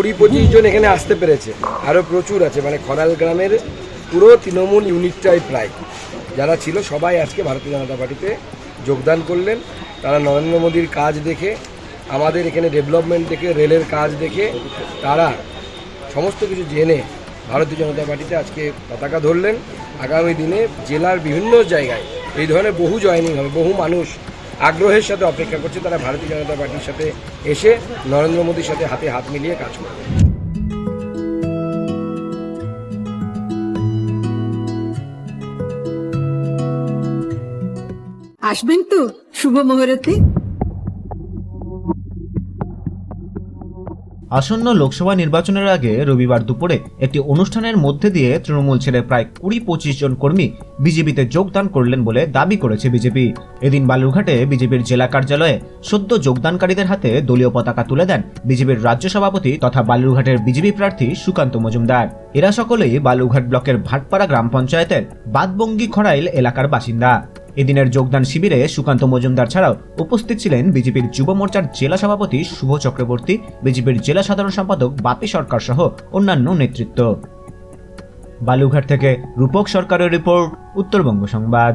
কুড়ি পঁচিশ জন এখানে আসতে পেরেছে। আরও প্রচুর আছে মানে খনাল গ্রামের পুরো তৃণমূল ইউনিটটাই প্রায়। যারা ছিল সবাই আজকে ভারতীয় জনতা পার্টিতে যোগদান করলেন। তারা নরেন্দ্র মোদীর কাজ দেখে, আমাদের এখানে ডেভেলপমেন্ট দেখে, রেলের কাজ দেখে, তারা সমস্ত কিছু জেনে ভারতীয় জনতা পার্টিতে আজকে পতাকা ধরলেন। আগামী দিনে জেলার বিভিন্ন জায়গায় এই ধরনের বহু জয়েনিং হবে, বহু মানুষ আগ্রহের সাথে অপেক্ষা করছে, তারা ভারতীয় জনতা পার্টির সাথে এসে নরেন্দ্র মোদীর সাথে হাতে হাত মিলিয়ে কাজ করবে আসবেন তো শুভ মুহূর্তে। আসন্ন লোকসভা নির্বাচনের আগে রবিবার দুপুরে একটি অনুষ্ঠানের মধ্যে দিয়ে তৃণমূল ছেড়ে প্রায় কুড়ি পঁচিশ জন কর্মী বিজেপিতে যোগদান করলেন বলে দাবি করেছে বিজেপি। এদিন বালুরঘাটে বিজেপির জেলা কার্যালয়ে সদ্য যোগদানকারীদের হাতে দলীয় পতাকা তুলে দেন বিজেপির রাজ্য সভাপতি তথা বালুরঘাটের বিজেপি প্রার্থী সুকান্ত মজুমদার। এরা সকলেই বালুরঘাট ব্লকের ভাটপাড়া গ্রাম পঞ্চায়েতের বাদবঙ্গি খড়াইল এলাকার বাসিন্দা। এদিনের যোগদান শিবিরে সুকান্ত মজুমদার ছাড়াও উপস্থিত ছিলেন বিজেপির যুব মোর্চার জেলা সভাপতি শুভ চক্রবর্তী, বিজেপির জেলা সাধারণ সম্পাদক বাপি সরকার সহ অন্যান্য নেতৃত্ব। বালুঘাট থেকে রূপক সরকারের রিপোর্ট, উত্তরবঙ্গ সংবাদ।